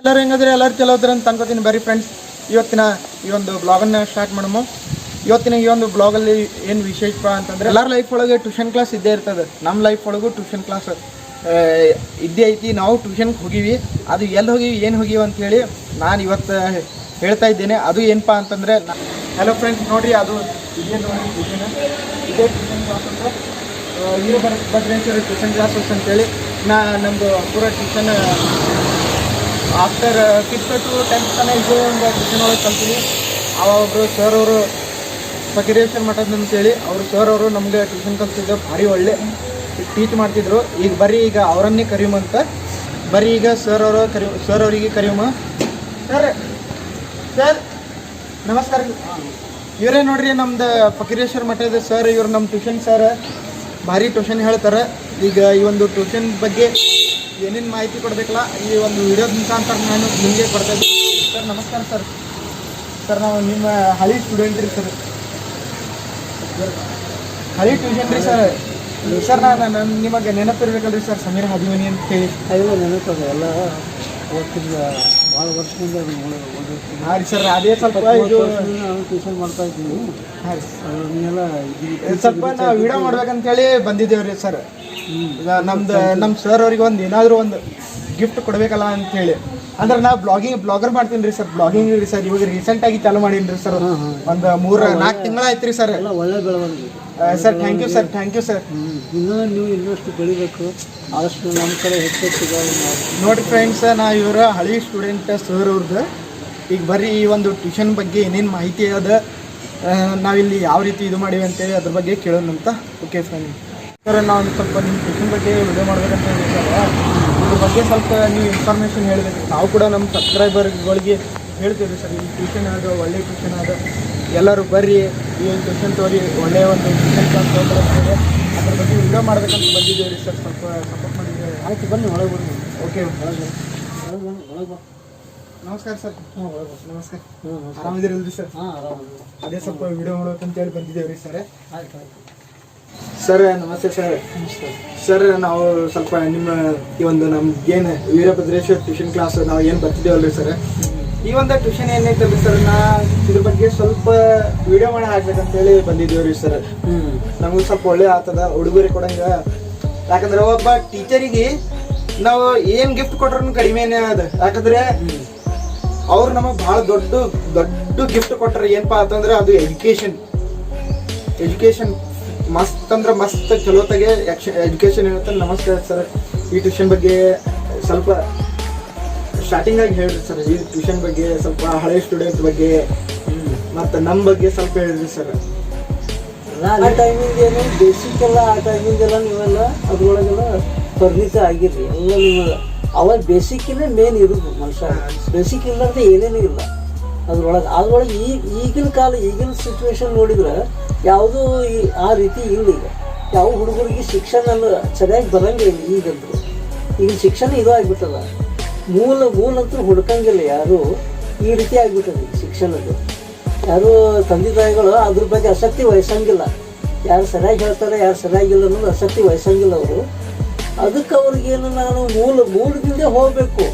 ಎಲ್ಲರೂ ಹೆಂಗಂದ್ರೆ? ಎಲ್ಲರೂ ಚಲೋ ಇದ್ರೆ ಅಂತ ಅನ್ಕೋತೀನಿ. ಬರೀ ಫ್ರೆಂಡ್ಸ್ ಇವತ್ತಿನ ಈ ಒಂದು ಬ್ಲಾಗನ್ನು ಸ್ಟಾರ್ಟ್ ಮಾಡಮು. ಇವತ್ತಿನ ಈ ಒಂದು ಬ್ಲಾಗಲ್ಲಿ ಏನು ವಿಶೇಷ ಅಂತಂದ್ರೆ, ಎಲ್ಲರ ಲೈಫ್ ಒಳಗೆ ಟ್ಯೂಷನ್ ಕ್ಲಾಸ್ ಇದ್ದೇ ಇರ್ತದೆ. ನಮ್ಮ ಲೈಫ್ ಒಳಗೂ ಟ್ಯೂಷನ್ ಕ್ಲಾಸ್ ಇದ್ದೇ ಐತಿ. ನಾವು ಟ್ಯೂಷನ್ಗೆ ಹೋಗಿವಿ. ಅದು ಎಲ್ಲಿ ಹೋಗಿವಿ, ಏನು ಹೋಗಿವಿ ಅಂತ ಹೇಳಿ ನಾನು ಇವತ್ತು ಹೇಳ್ತಾ ಇದ್ದೇನೆ. ಅದು ಏನಪ್ಪ ಅಂತಂದ್ರೆ ಹಲೋ ಫ್ರೆಂಡ್ಸ್ ನೋಡ್ರಿ, ಅದು ಇದೇ ನೋಡಿ ಟ್ಯೂಷನ್ ಇದೇ ಟ್ಯೂಷನ್ ಕ್ಲಾಸ್ ಅಂತ ಇರೋ ಭದ್ರೇಶ್ವರ ಟ್ಯೂಷನ್ ಕ್ಲಾಸಸ್ ಅಂತೇಳಿ ನಾ ನಮ್ಮದು ಪೂರ tuition after fifth to tenth ತನಕ ಇದು ಒಂದು ಟ್ಯೂಷನ್ ಒಳಗೆ ಕಲ್ತೀನಿ. ಅವಾಗ ಒಬ್ಬರು ಸರ್ ಅವರು ಫಕೀರೇಶ್ವರ ಮಠದ ಅಂತೇಳಿ ಅವರು ಸರ್ ಅವರು ನಮಗೆ ಟ್ಯೂಷನ್ ಕಲ್ತಿದ್ದು ಭಾರಿ ಒಳ್ಳೆ ಟೀಚ್ ಮಾಡ್ತಿದ್ರು. ಈಗ ಬರೀ ಈಗ ಅವರನ್ನೇ ಕರಿಯುಮಂತ ಬರೀ ಈಗ ಸರ್ ಅವರು ಕರಿ ಸರ್ ಅವರಿಗೆ ಕರಿಯುಮ. ಸರ್ ಸರ್ ನಮಸ್ಕಾರ. ಇವರೇ ನೋಡ್ರಿ ನಮ್ದು ಫಕೀರೇಶ್ವರ ಮಠದ ಸರ್ ಇವರು ನಮ್ಮ ಟ್ಯೂಷನ್ ಸರ್ ಭಾರಿ ಟ್ಯೂಷನ್ ಹೇಳ್ತಾರೆ. ಈಗ ಈ ಒಂದು ಟ್ಯೂಷನ್ ಬಗ್ಗೆ ಏನೇನು ಮಾಹಿತಿ ಕೊಡಬೇಕಲ್ಲ, ಈ ಒಂದು ವಿಡಿಯೋದ ಮುಖಾಂತರ ನಾನು ನಿಮಗೆ ಕೊಡ್ತಾ ಇದ್ದೀನಿ. ಸರ್, ನಮಸ್ಕಾರ ಸರ್. ಸರ್, ನಾವು ನಿಮ್ಮ ಹಳಿ ಸ್ಟೂಡೆಂಟ್ ರೀ ಸರ್. ಹಳಿ ಟ್ಯೂಷನ್ ರೀ ಸರ್. ಸರ್, ನಾನು ನಿಮಗೆ ನೆನಪಿರ್ಬೇಕಲ್ರಿ ಸರ್, ಸಮೀರ್ ಹದಿಮನಿ ಅಂತ ಹೇಳಿ ಅಯ್ಯೋ, ನೆನಪದ ಎಲ್ಲ. ಅವತ್ತಿಂದ ಭಾಳ ವರ್ಷದಿಂದ ಹಾಂ ರೀ ಸರ್ ಅದೇ ಸ್ವಲ್ಪ ಇದು ನಾನು ಟ್ಯೂಷನ್ ಮಾಡ್ತಾ ರೀ ಅದನ್ನೆಲ್ಲ ಸ್ವಲ್ಪ ನಾವು ವಿಡಿಯೋ ಮಾಡ್ಬೇಕಂತೇಳಿ ಬಂದಿದ್ದೇವ್ರಿ ಸರ್. ಈಗ ನಮ್ದು ನಮ್ಮ ಸರ್ ಅವ್ರಿಗೆ ಒಂದು ಏನಾದರೂ ಒಂದು ಗಿಫ್ಟ್ ಕೊಡಬೇಕಲ್ಲ ಅಂತ ಹೇಳಿ ಅಂದ್ರೆ ನಾ ಬ್ಲಾಗಿಂಗ್ ಬ್ಲಾಗರ್ ಮಾಡ್ತೀನಿ ರೀ ಸರ್ ಬ್ಲಾಗಿಂಗ್ ರೀ ಸರ್. ಇವಾಗ ರೀಸೆಂಟ್ ಆಗಿ ಚಾಲು ಮಾಡೀನಿ ರೀ ಸರ್ ಒಂದು ಮೂರು ನಾಲ್ಕು ತಿಂಗಳ ಆಯ್ತು ರೀ ಸರ್. ಎಲ್ಲ ಒಳ್ಳೆ ಬೆಳವಣಿಗೆ sir thank you sir thank you sir. ಇನ್ನೂ ನೀವು ಇನ್ನಷ್ಟು ಬೆಳಿಬೇಕು. ಆದಷ್ಟು ನಮ್ಮ ಕಡೆ ಹೆಚ್ಚು ನೋಡಿ ಫ್ರೆಂಡ್ಸ್ ನಾ ಇವರ ಹಳಿ ಸ್ಟೂಡೆಂಟ್ ಸರ್ ಅವ್ರದ್ದು ಈಗ ಬರ್ರಿ ಈ ಒಂದು ಟ್ಯೂಷನ್ ಬಗ್ಗೆ ಏನೇನು ಮಾಹಿತಿ ಅದ ನಾವಿಲ್ಲಿ ಯಾವ ರೀತಿ ಇದು ಮಾಡೀವಿ ಅಂತೇಳಿ ಅದ್ರ ಬಗ್ಗೆ ಕೇಳೋಣ ಅಂತ. ಓಕೆ ಫ್ರೆಂಡ್ ಸರ್ ನಾವು ಒಂದು ಸ್ವಲ್ಪ ನಿಮ್ಮ ಟ್ಯೂಷನ್ ಬಗ್ಗೆ ವಿಡಿಯೋ ಮಾಡ್ಬೇಕಂತ ಹೇಳಿ ಸರ್ ಇದ್ರ ಬಗ್ಗೆ ಸ್ವಲ್ಪ ನೀವು ಇನ್ಫಾರ್ಮೇಷನ್ ಹೇಳಬೇಕು. ನಾವು ಕೂಡ ನಮ್ಮ ಸಬ್ಸ್ಕ್ರೈಬರ್ಗಳಿಗೆ ಹೇಳ್ತೀವಿ ಸರ್ ಈ ಟ್ಯೂಷನ್ ಆದ ಒಳ್ಳೆ ಟ್ಯೂಷನ್ ಆದ ಎಲ್ಲರೂ ಬರ್ರಿ ಈ ಒಂದು ಟ್ಯೂಷನ್ ತೋರಿ ಒಳ್ಳೆಯ ಒಂದು ಟ್ಯೂಷನ್ ಕ್ಲಾಸ್ ತೊಗೊಳ್ತಾರೆ ಅದ್ರ ಬಗ್ಗೆ ವಿಡಿಯೋ ಮಾಡ್ಬೇಕಂತ ಬಂದಿದ್ದೀವಿ ರೀ ಸರ್ ಸ್ವಲ್ಪ ಸಪೋರ್ಟ್ ಮಾಡಿದ್ದೀವಿ. ಆಯ್ತು ಬನ್ನಿ ಒಳಗೆ ಬನ್ನಿ. ಓಕೆ ಒಳಗೆ ಒಳಗೆ ಬನ್ನಿ ಒಳಗೆ ನಮಸ್ಕಾರ ಸರ್. ಹಾಂ ಒಳಗೆ ನಮಸ್ಕಾರ. ಹ್ಞೂ ಆರಾಮಿದ್ದೀರಲ್ರಿ ಸರ್? ಹಾಂ ಆರಾಮ ಅದೇ ಸ್ವಲ್ಪ ವಿಡಿಯೋ ಮಾಡ್ಬೇಕಂತೇಳಿ ಬಂದಿದ್ದೇವ್ರಿ ಸರ್. ಆಯ್ತು ಆಯ್ತು. ಸರ್ ನಮಸ್ತೆ ಸರ್. ಸರ್ ನಾವು ಸ್ವಲ್ಪ ನಿಮ್ಮ ಈ ಒಂದು ನಮ್ಗೇನು ವೀರಭದ್ರೇಶ್ವರ ಟ್ಯೂಷನ್ ಕ್ಲಾಸ್ ನಾವು ಏನು ರೀ ಸರ್? ಈ ಒಂದು ಟ್ಯೂಷನ್ ಏನೈತಲ್ರಿ ಸರ್ ನಾ ಇದ್ರ ಬಗ್ಗೆ ಸ್ವಲ್ಪ ವಿಡಿಯೋ ಮಾಡಿ ಹಾಕ್ಬೇಕಂತೇಳಿ ಬಂದಿದ್ದೇವ್ರಿ ಸರ್ ಹ್ಞೂ ನಮಗೂ ಸ್ವಲ್ಪ ಒಳ್ಳೆ ಆತದ, ಉಡುಗೊರೆ ಕೊಡಂಗ. ಯಾಕಂದ್ರೆ ಒಬ್ಬ ಟೀಚರಿಗೆ ನಾವು ಏನು ಗಿಫ್ಟ್ ಕೊಟ್ರೂ ಕಡಿಮೆನೇ ಅದ. ಯಾಕಂದ್ರೆ ಅವ್ರು ನಮಗೆ ಬಹಳ ದೊಡ್ಡ ದೊಡ್ಡ ಗಿಫ್ಟ್ ಕೊಟ್ಟಾರ ಏನಪ್ಪಾ ಅಂತಂದ್ರೆ ಅದು ಎಜುಕೇಶನ್ ಎಜುಕೇಶನ್ ಮಸ್ತ್ ಅಂದ್ರೆ ಮಸ್ತ್ ಚಲೋತಾಗೆ ಎಜುಕೇಶನ್ ಇರುತ್ತೆ. ನಮಸ್ಕಾರ ಸರ್ ಈ ಟ್ಯೂಷನ್ ಬಗ್ಗೆ ಸ್ವಲ್ಪ ಸ್ಟಾರ್ಟಿಂಗ್ ಆಗಿ ಹೇಳ್ರಿ ಸರ್, ಈ ಟ್ಯೂಷನ್ ಬಗ್ಗೆ ಸ್ವಲ್ಪ ಹಳೆ ಸ್ಟೂಡೆಂಟ್ ಬಗ್ಗೆ ಮತ್ತು ನಮ್ಮ ಬಗ್ಗೆ ಸ್ವಲ್ಪ ಹೇಳ್ರಿ ಸರ್. ಆ ಟೈಮಿಂದ ಏನು ಬೇಸಿಕ್ ಎಲ್ಲ ಆ ಟೈಮಿಂದೆಲ್ಲ ನೀವೆಲ್ಲ ಅದ್ರೊಳಗೆಲ್ಲ ಪರಿಣಿತ ಆಗಿರ್ರಿ, ಎಲ್ಲ ನೀವು ಅವಾಗ ಬೇಸಿಕ್ಕಿನೇ ಮೇನ್ ಇರೋದು ಮನುಷ್ಯ. ಬೇಸಿಕ್ ಇಲ್ಲಂದ್ರೆ ಏನೇನೂ ಇಲ್ಲ. ಅದ್ರೊಳಗೆ ಅದ್ರೊಳಗೆ ಈಗ ಈಗಿನ ಕಾಲ, ಈಗಿನ ಸಿಚುವೇಶನ್ ನೋಡಿದ್ರೆ ಯಾವುದೂ ಈ, ಆ ರೀತಿ ಇಲ್ಲ ಈಗ. ಯಾವ ಹುಡುಗರಿಗೆ ಶಿಕ್ಷಣ ಸರಿಯಾಗಿ ಬರಂಗಿಲ್ಲ ಈಗಂತೂ ಈಗ ಶಿಕ್ಷಣ ಇದು ಆಗ್ಬಿಟ್ಟದ. ಮೂಲ ಮೂಲ ಅಂತೂ ಹುಡ್ಕಂಗಿಲ್ಲ ಯಾರು ಈ ರೀತಿ ಆಗ್ಬಿಟ್ಟದ ಶಿಕ್ಷಣದ್ದು. ಯಾರು ತಂದೆ ತಾಯಿಗಳು ಅದ್ರ ಬಗ್ಗೆ ಆಸಕ್ತಿ ವಹಿಸಂಗಿಲ್ಲ. ಯಾರು ಸರಿಯಾಗಿ ಹೇಳ್ತಾರೆ, ಯಾರು ಸರಿಯಾಗಿಲ್ಲ ಅನ್ನೋದು ಆಸಕ್ತಿ ವಹಿಸಂಗಿಲ್ಲ ಅವರು. ಅದಕ್ಕೆ ಅವ್ರಿಗೇನು ನಾನು ಮೂಲ ಮೂಲದಿಂದ ಹೋಗಬೇಕು.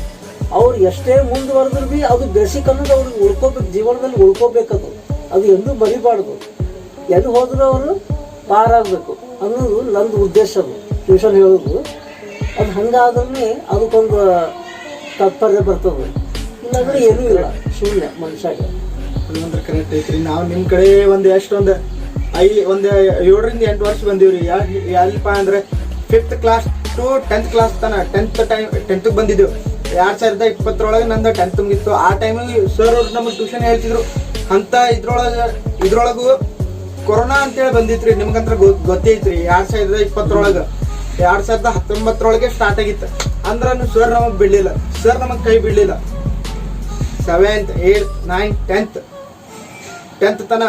ಅವ್ರು ಎಷ್ಟೇ ಮುಂದುವರೆದ್ರು ಭೀ ಅದು ಬೇಸಿಕ್ ಅನ್ನೋದು ಅವ್ರಿಗೆ ಉಳ್ಕೋಬೇಕು, ಜೀವನದಲ್ಲಿ ಉಳ್ಕೋಬೇಕದು ಅದು. ಎಂದೂ ಮರಿಬಾರ್ದು. ಎಲ್ಲಿ ಹೋದರೂ ಅವರು ಪಾರಾಗಬೇಕು ಅನ್ನೋದು ನಂದು ಉದ್ದೇಶ ಅದು. ಟ್ಯೂಷನ್ ಹೇಳೋದು. ಅದು ಹಂಗಾದ್ರೆ ಅದಕ್ಕೊಂದು ತಾತ್ಪರ್ಯ ಬರ್ತದೆ. ಇಲ್ಲಾಂದ್ರೆ ಏನೂ ಇಲ್ಲ. ಶೂನ್ಯ ಮನುಷ್ಯ ಅಂದ್ರೆ ಕರೆಕ್ಟ್ ಐತ್ರಿ. ನಾವು ನಿಮ್ಮ ಕಡೆ ಒಂದು ಎಷ್ಟೊಂದು ಐ ಒಂದು ಏಳರಿಂದ ಎಂಟು ವರ್ಷ ಬಂದೀವ್ರಿ. ಯಾಕೆ ಎಲ್ಪ ಅಂದ್ರೆ fifth class to tenth class ತನ ಟೆಂತ್ ಟೈಮ್ ಟೆಂತ್ಗೆ ಬಂದಿದ್ದೆವು. ಎರಡು ಸಾವಿರದ ಇಪ್ಪತ್ತರೊಳಗೆ ನಂದು ಟೆಂತ್ ಮುಗಿತ್ತು ಆ ಟೈಮಿಗೆ ಸರ್ ಅವ್ರು ನಮಗೆ ಟ್ಯೂಷನ್ ಹೇಳ್ತಿದ್ರು. ಅಂತ ಇದ್ರೊಳಗೆ, ಇದ್ರೊಳಗೂ ಕೊರೋನಾ ಅಂತೇಳಿ ಬಂದಿತ್ರಿ. ನಿಮ್ಗಂತ್ರ ಗೊತ್ತೈತ್ರಿ. ಎರಡ್ ಸಾವಿರದ ಇಪ್ಪತ್ತರೊಳಗೆ. ಎರಡ್ ಸಾವಿರದ ಹತ್ತೊಂಬತ್ತರೊಳಗೆ ಸ್ಟಾರ್ಟ್ ಆಗಿತ್ತು. ಅಂದ್ರ ಸರ್ ನಮಗ್ ಬಿಡಲಿಲ್ಲ. ಸರ್ ನಮಗ್ ಕೈ ಬಿಡಲಿಲ್ಲ. Seventh eight ninth tenth tenth ತನ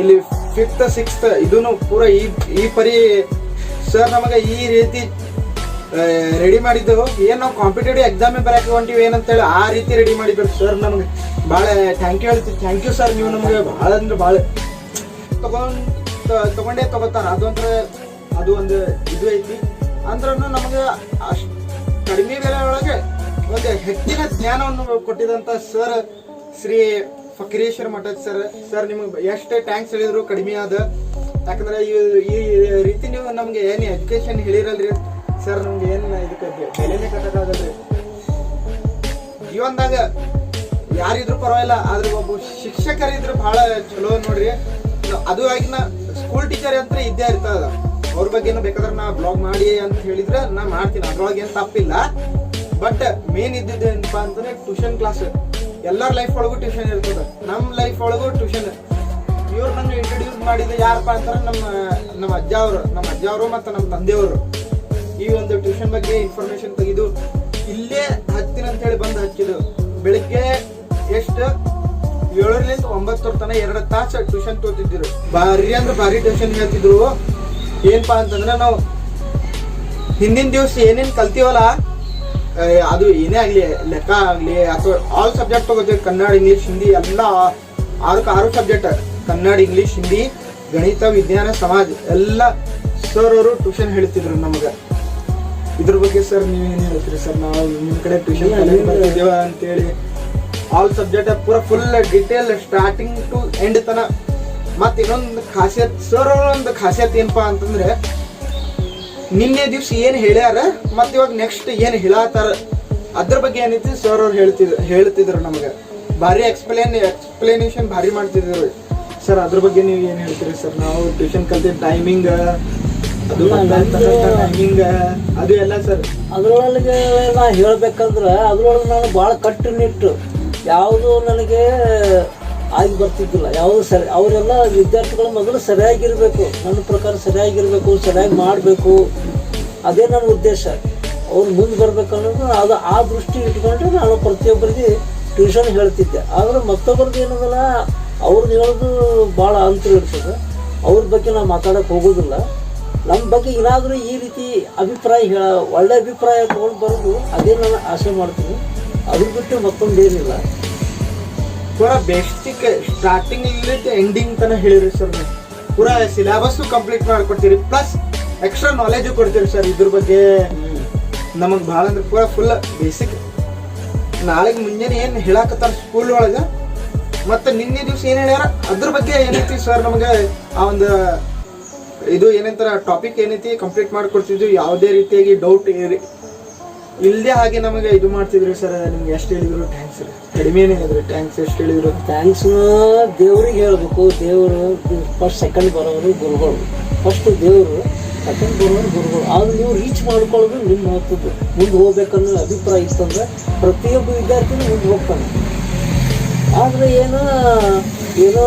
ಇಲ್ಲಿ ಫಿಫ್ತ್ ಸಿಕ್ಸ್ತ್ ಇದೂ ಪೂರ ಈ ಈ ಪರಿ ಸರ್ ನಮಗೆ ಈ ರೀತಿ ರೆಡಿ ಮಾಡಿದ್ದು ಏನು ನಾವು ಕಾಂಪಿಟೇಟಿವ್ ಎಕ್ಸಾಮ್ ಬರಕ್ ಹೊಂಟಿವಿ ಏನಂತೇಳಿ ಆ ರೀತಿ ರೆಡಿ ಮಾಡಿದ್ರು ಸರ್ ನಮ್ಗೆ. ಭಾಳ ಥ್ಯಾಂಕ್ ಯು ಹೇಳ್ತೀವಿ. ಥ್ಯಾಂಕ್ ಯು ಸರ್ ನೀವು ನಮಗೆ ಭಾಳ ಅಂದ್ರೆ ಭಾಳ ತಗೊಂಡ್, ತಗೊಂಡೇ ತಗೋತಾರ. ಅದು ಅಂದ್ರೆ, ಅದು ಒಂದು ಇದು ಐತಿ. ಅಂದ್ರೂ ನಮಗೆ ಅಷ್ಟು ಕಡಿಮೆ ಬೆಲೆ ಒಳಗೆ ಒಂದು ಹೆಚ್ಚಿನ ಜ್ಞಾನವನ್ನು ಕೊಟ್ಟಿದಂತ ಸರ್ ಶ್ರೀ ಫಕ್ರೇಶ್ವರ ಮಠದ ಸರ್ ಸರ್ ನಿಮ್ಗೆ ಎಷ್ಟೇ ಟ್ಯಾಂಕ್ಸ್ ಹೇಳಿದ್ರು ಕಡಿಮೆ ಆದ. ಯಾಕಂದ್ರೆ ಈ ರೀತಿ ನೀವು ನಮ್ಗೆ ಏನು ಎಜುಕೇಶನ್ ಹೇಳಿರಲ್ರಿ? ಸರ್ ನಮ್ಗೆ ಏನು ಇದಕ್ಕೆ ಬೆಲೆನೇ ಕಟ್ಟಕ್ಕಾಗಲ್ರಿ? ಜೀವನದಾಗ ಯಾರಿದ್ರು ಪರವಾಗಿಲ್ಲ, ಆದ್ರೆ ಒಬ್ಬ ಶಿಕ್ಷಕರಿದ್ರು ಬಹಳ ಚಲೋ ನೋಡ್ರಿ. ಅದು ಆಗಿನ ಸ್ಕೂಲ್ ಟೀಚರ್ ಅಂತ ಇದ್ದೇ ಇರ್ತದ. ಅವ್ರ ಬಗ್ಗೆನೂ ಬೇಕಾದ್ರೆ ನಾ ಬ್ಲಾಗ್ ಮಾಡಿ ಅಂತ ಹೇಳಿದ್ರೆ ನಾ ಮಾಡ್ತೀನಿ. ಅದ್ರೊಳಗೆ ಏನು ತಪ್ಪಿಲ್ಲ. ಬಟ್ ಮೇನ್ ಇದ್ದಿದ್ದು ಏನಪ್ಪ ಅಂತಂದ್ರೆ ಟ್ಯೂಷನ್ ಕ್ಲಾಸ್ ಎಲ್ಲರ ಲೈಫ್ ಒಳಗೂ ಟ್ಯೂಷನ್ ಇರ್ತದೆ. ನಮ್ಮ ಲೈಫ್ ಒಳಗೂ ಟ್ಯೂಷನ್ ಇವ್ರು ನನ್ನ ಇಂಟ್ರೊಡ್ಯೂಸ್ ಮಾಡಿದ ಯಾರಪ್ಪ ಅಂತಂದ್ರೆ ನಮ್ಮ ನಮ್ಮ ಅಜ್ಜ ಅವರು. ನಮ್ಮ ಅಜ್ಜ ಅವರು ಮತ್ತು ನಮ್ಮ ತಂದೆಯವರು ಈ ಒಂದು ಟ್ಯೂಷನ್ ಬಗ್ಗೆ ಇನ್ಫಾರ್ಮೇಶನ್ ತೆಗೆದು ಇಲ್ಲೇ ಹತ್ತಿನ ಅಂತ ಹೇಳಿ ಬಂದು ಹಚ್ಚಿದ್ದು. ಬೆಳಿಗ್ಗೆ ಎಷ್ಟು? ಏಳರಿಂದ ಒಂಬತ್ತರ ತನಕ ಎರಡು ತಾಸು ಟ್ಯೂಷನ್ ತೋತಿದ್ರು ಭಾರಿ ಅಂದ್ರೆ ಭಾರಿ ಟ್ಯೂಷನ್ ಹೇಳ್ತಿದ್ರು. ಏನಪ್ಪಾ ಅಂತಂದ್ರೆ ನಾವು ಹಿಂದಿನ ದಿವಸ ಏನೇನು ಕಲ್ತೀವಲ್ಲ ಅದು ಏನೇ ಆಗಲಿ ಲೆಕ್ಕ ಆಗಲಿ ಅಥವಾ ಆಲ್ ಸಬ್ಜೆಕ್ಟ್ ತಗೋತೀವಿ ಕನ್ನಡ ಇಂಗ್ಲೀಷ್ ಹಿಂದಿ ಎಲ್ಲ ಆರಕ್ಕೆ ಆರು ಸಬ್ಜೆಕ್ಟ್ ಕನ್ನಡ ಇಂಗ್ಲೀಷ್ ಹಿಂದಿ ಗಣಿತ ವಿಜ್ಞಾನ ಸಮಾಜ ಎಲ್ಲ ಸರ್ ಅವರು ಟ್ಯೂಷನ್ ಹೇಳ್ತಿದ್ರು ನಮಗೆ. ಇದ್ರ ಬಗ್ಗೆ ಸರ್ ನೀವು ಏನು ಹೇಳ್ತೀರಿ ಸರ್ ನಾವು ನಿಮ್ಮ ಕಡೆ ಟ್ಯೂಷನ್ ಅಂತೇಳಿ ಆಲ್ ಸಬ್ಜೆಕ್ಟ್ ಪೂರ full detail starting to end ತನ ಮತ್ತೆ ಇನ್ನೊಂದು ಖಾಸಿಯತ್ ಸರ್ ಅವ್ರ ಒಂದು ಖಾಸಿಯತ್ ಏನಪ್ಪಾ ಅಂತಂದ್ರೆ ನಿನ್ನೆ ದಿವ್ಸ ಏನು ಹೇಳ್ಯಾರ ಮತ್ತೆ ಇವಾಗ ನೆಕ್ಸ್ಟ್ ಏನು ಹೇಳತ್ತಾರ ಅದ್ರ ಬಗ್ಗೆ ಏನೈತಿ ಸರ್ ಅವ್ರು ಹೇಳ್ತಿದ್ರು ಹೇಳ್ತಿದ್ರು ನಮಗೆ. ಭಾರಿ ಎಕ್ಸ್ಪ್ಲೇನ್ ಎಕ್ಸ್ಪ್ಲೇನೇಷನ್ ಭಾರಿ ಮಾಡ್ತಿದ್ರು. ಸರ್ ಅದ್ರ ಬಗ್ಗೆ ನೀವು ಏನು ಹೇಳ್ತೀರಿ ಸರ್ ನಾವು ಟ್ಯೂಷನ್ ಕಲ್ತಿದ್ದ ಟೈಮಿಂಗ್ ಅದು ಟೈಮಿಂಗ್ ಅದು ಎಲ್ಲ ಸರ್ ಅದ್ರೊಳಗೆ ನಾ ಹೇಳ್ಬೇಕಂದ್ರೆ ಅದ್ರೊಳಗೆ ನಾನು ಭಾಳ ಕಟ್ಟುನಿಟ್ಟು ಯಾವುದು ನನಗೆ ಆಗಿ ಬರ್ತಿದ್ದಿಲ್ಲ. ಯಾವುದು ಸರಿ, ಅವರೆಲ್ಲ ವಿದ್ಯಾರ್ಥಿಗಳು ಮೊದಲು ಸರಿಯಾಗಿರಬೇಕು. ನನ್ನ ಪ್ರಕಾರ ಸರಿಯಾಗಿರಬೇಕು, ಸರಿಯಾಗಿ ಮಾಡಬೇಕು. ಅದೇ ನನ್ನ ಉದ್ದೇಶ. ಅವ್ರು ಮುಂದೆ ಬರ್ಬೇಕು ಅನ್ನೋದು ಅದು ಆ ದೃಷ್ಟಿ ಇಟ್ಕೊಂಡ್ರೆ ನಾನು ಪ್ರತಿಯೊಬ್ಬರಿಗೆ ಟ್ಯೂಷನ್ ಹೇಳ್ತಿದ್ದೆ. ಆದರೆ ಮತ್ತೊಬ್ಬರದ್ದು ಏನದಲ್ಲ ಅವ್ರದ್ದು ಹೇಳೋದು ಭಾಳ ಅಂತರ ಇರ್ತದೆ. ಅವ್ರ ಬಗ್ಗೆ ನಾವು ಮಾತಾಡೋಕೆ ಹೋಗೋದಿಲ್ಲ. ನಮ್ಮ ಬಗ್ಗೆ ಏನಾದರೂ ಈ ರೀತಿ ಅಭಿಪ್ರಾಯ ಹೇಳ, ಒಳ್ಳೆ ಅಭಿಪ್ರಾಯ ತಗೊಂಡು ಬರೋದು, ಅದೇ ನಾನು ಆಸೆ ಮಾಡ್ತೀನಿ. ಅದು ಬಿಟ್ಟು ಮತ್ತೊಂದು ಏನಿಲ್ಲ ಪೂರಾ ಬೆಸ್ಟಿಕ್ ಸ್ಟಾರ್ಟಿಂಗ್ ಎಂಡಿಂಗ್ ತನ ಹೇಳಿರಿ ಸರ್ ನೀವು. ಪೂರಾ ಸಿಲೆಬಸ್ ಕಂಪ್ಲೀಟ್ ಮಾಡ್ಕೊಡ್ತೀರಿ ಪ್ಲಸ್ ಎಕ್ಸ್ಟ್ರಾ ನಾಲೆಜ್ ಕೊಡ್ತೀರಿ ಸರ್ ಇದ್ರ ಬಗ್ಗೆ. ನಮಗೆ ಭಾಳ ಅಂದ್ರೆ ಪೂರ ಫುಲ್ ಬೇಸಿಕ್ ನಾಳೆಗೆ ಮುಂಜಾನೆ ಏನು ಹೇಳಾಕತ್ತಾರ ಸ್ಕೂಲ್ ಒಳಗೆ, ಮತ್ತೆ ನಿನ್ನೆ ದಿವಸ ಏನು ಹೇಳ್ಯಾರ, ಅದ್ರ ಬಗ್ಗೆ ಏನೈತಿ ಸರ್ ನಮಗೆ ಆ ಒಂದು ಇದು ಏನಂತಾರ ಟಾಪಿಕ್ ಏನೈತಿ ಕಂಪ್ಲೀಟ್ ಮಾಡ್ಕೊಡ್ತಿದ್ವಿ, ಯಾವುದೇ ರೀತಿಯಾಗಿ ಡೌಟ್ ಇಲ್ಲದೆ ಹಾಗೆ ನಮಗೆ ಇದು ಮಾಡ್ತಿದ್ರಿ ಸರ್ ನಿಮ್ಗೆ ಎಷ್ಟು ಹೇಳಿದ್ರು ಥ್ಯಾಂಕ್ಸ್ ರೀ ಕಡಿಮೆನೇ ಆದರೆ ಟ್ಯಾಂಕ್ಸ್ ಎಷ್ಟು ಹೇಳಿದ್ರು. ಥ್ಯಾಂಕ್ಸ್ ದೇವ್ರಿಗೆ ಹೇಳ್ಬೇಕು. ದೇವರು ಫಸ್ಟ್ ಸೆಕೆಂಡ್ ಬರೋರು ಗುರುಗಳು. ಫಸ್ಟ್ ದೇವರು ಸೆಕೆಂಡ್ ಬರೋರು ಗುರುಗಳು. ಆದ್ರೆ ನೀವು ರೀಚ್ ಮಾಡ್ಕೊಳ್ಳೋದು ನಿಮ್ಮ ಹೋಗ್ತದೆ ಮುಂದೆ ಹೋಗ್ಬೇಕನ್ನೋ ಅಭಿಪ್ರಾಯ ಇತ್ತಂದ್ರೆ ಪ್ರತಿಯೊಬ್ಬ ವಿದ್ಯಾರ್ಥಿನೂ ಮುಂದೆ ಹೋಗ್ತಾನೆ. ಆದ್ರೆ ಏನೋ ಏನೋ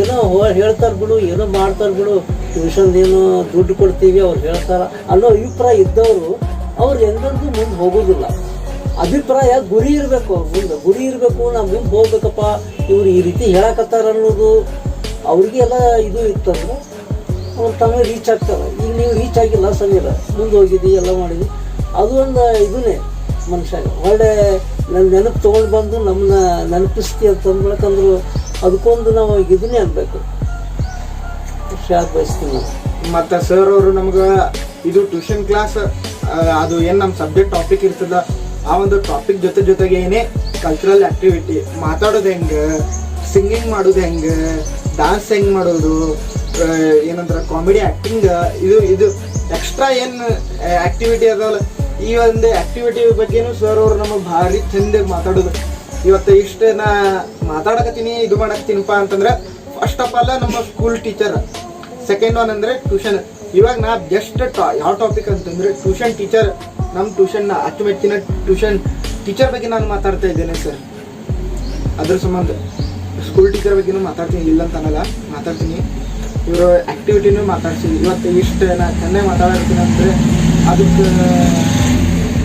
ಏನೋ ಹೇಳ್ತಾರೆ ಬಿಡು, ಏನೋ ಮಾಡ್ತಾರ ಬಿಡು. ಟ್ಯೂಷನ್ ಏನೋ ದುಡ್ಡು ಕೊಡ್ತೀವಿ, ಅವ್ರು ಹೇಳ್ತಾರ ಅನ್ನೋ ಅಭಿಪ್ರಾಯ ಇದ್ದವರು, ಅವ್ರು ಎಂದೆಂದೂ ಮುಂದೆ ಹೋಗೋದಿಲ್ಲ. ಅಭಿಪ್ರಾಯ ಗುರಿ ಇರಬೇಕು. ಮುಂದೆ ಗುರಿ ಇರಬೇಕು, ನಾವು ಮುಂದೆ ಹೋಗ್ಬೇಕಪ್ಪ. ಇವ್ರು ಈ ರೀತಿ ಹೇಳಕತ್ತಾರ ಅನ್ನೋದು ಅವ್ರಿಗೆಲ್ಲ ಇದು ಇತ್ತಂದ್ರೆ ಅವ್ರು ತಮಗೆ ರೀಚ್ ಆಗ್ತಾರೆ. ಈಗ ನೀವು ರೀಚ್ ಆಗಿಲ್ಲ, ಸಮೀರ. ಮುಂದೆ ಹೋಗಿದ್ದಿ, ಎಲ್ಲ ಮಾಡಿದ್ವಿ ಅದು ಒಂದು ಇದನ್ನೇ ಮನುಷ್ಯ ಒಳ್ಳೆ ನನ್ನ ನೆನಪು ತೊಗೊಂಡು ಬಂದು ನಮ್ಮನ್ನ ನೆನಪಿಸ್ತಿ ಅಂತ ಅಂದ್ಬೇಕಂದ್ರು ಅದಕ್ಕೊಂದು ನಾವು ಇದನ್ನೇ ಅನ್ಬೇಕು. ಶಾಕ್ ಬಯಸ್ತೀವಿ ಮತ್ತೆ ಸರ್ ಅವರು ನಮ್ಗೆ ಇದು ಟ್ಯೂಷನ್ ಕ್ಲಾಸ್ ಅದು ಏನು ನಮ್ಮ ಸಬ್ಜೆಕ್ಟ್ ಟಾಪಿಕ್ ಇರ್ತದ? ಆ ಒಂದು ಟಾಪಿಕ್ ಜೊತೆ ಜೊತೆಗೆ ಏನೇ ಕಲ್ಚರಲ್ ಆಕ್ಟಿವಿಟಿ ಮಾತಾಡೋದು ಹೆಂಗೆ? ಸಿಂಗಿಂಗ್ ಮಾಡೋದು ಹೆಂಗೆ? ಡಾನ್ಸ್ ಹೆಂಗೆ ಮಾಡೋದು? ಏನಂತಾರೆ ಕಾಮಿಡಿ ಆ್ಯಕ್ಟಿಂಗ್ ಇದು ಇದು ಎಕ್ಸ್ಟ್ರಾ ಏನು ಆಕ್ಟಿವಿಟಿ ಅದಲ್ಲ ಈ ಒಂದು ಆಕ್ಟಿವಿಟಿ ಬಗ್ಗೆನೂ ಸರ್ ಅವರು ನಮಗೆ ಭಾರಿ ಚಂದ ಮಾತಾಡೋದು. ಇವತ್ತು ಇಷ್ಟು ನಾ ಮಾತಾಡಕತ್ತೀನಿ, ಇದು ಮಾಡಕತ್ತೀನಪ್ಪ ಅಂತಂದ್ರೆ ಫಸ್ಟ್ ಆಫ್ ಆಲ್ ನಮ್ಮ ಸ್ಕೂಲ್ ಟೀಚರ್ ಸೆಕೆಂಡ್ ಒನ್ ಅಂದ್ರೆ ಟ್ಯೂಷನ್ ಇವಾಗ ನಾ ಜಸ್ಟ್ ಯಾವ ಟಾಪಿಕ್ ಅಂತಂದ್ರೆ ಟ್ಯೂಷನ್ ಟೀಚರ್ ನಮ್ಮ ಟ್ಯೂಷನ್ ಅಚ್ಚುಮೆಚ್ಚಿನ ಟ್ಯೂಷನ್ ಟೀಚರ್ ಬಗ್ಗೆ ನಾನು ಮಾತಾಡ್ತಾ ಇದ್ದೇನೆ ಸರ್ ಅದ್ರ ಸಂಬಂಧ ಸ್ಕೂಲ್ ಟೀಚರ್ ಬಗ್ಗೆನೂ ಮಾತಾಡ್ತೀನಿ, ಇಲ್ಲ ಅಂತ ಅನ್ನಲ್ಲ, ಮಾತಾಡ್ತೀನಿ. ಇವರು ಆಕ್ಟಿವಿಟಿನೂ ಮಾತಾಡ್ತೀನಿ ಇವತ್ತು ಇಷ್ಟು ನಾನು ಚೆನ್ನಾಗಿ ಮಾತಾಡ್ತೀನಿ ಅಂದರೆ ಅದಕ್ಕೆ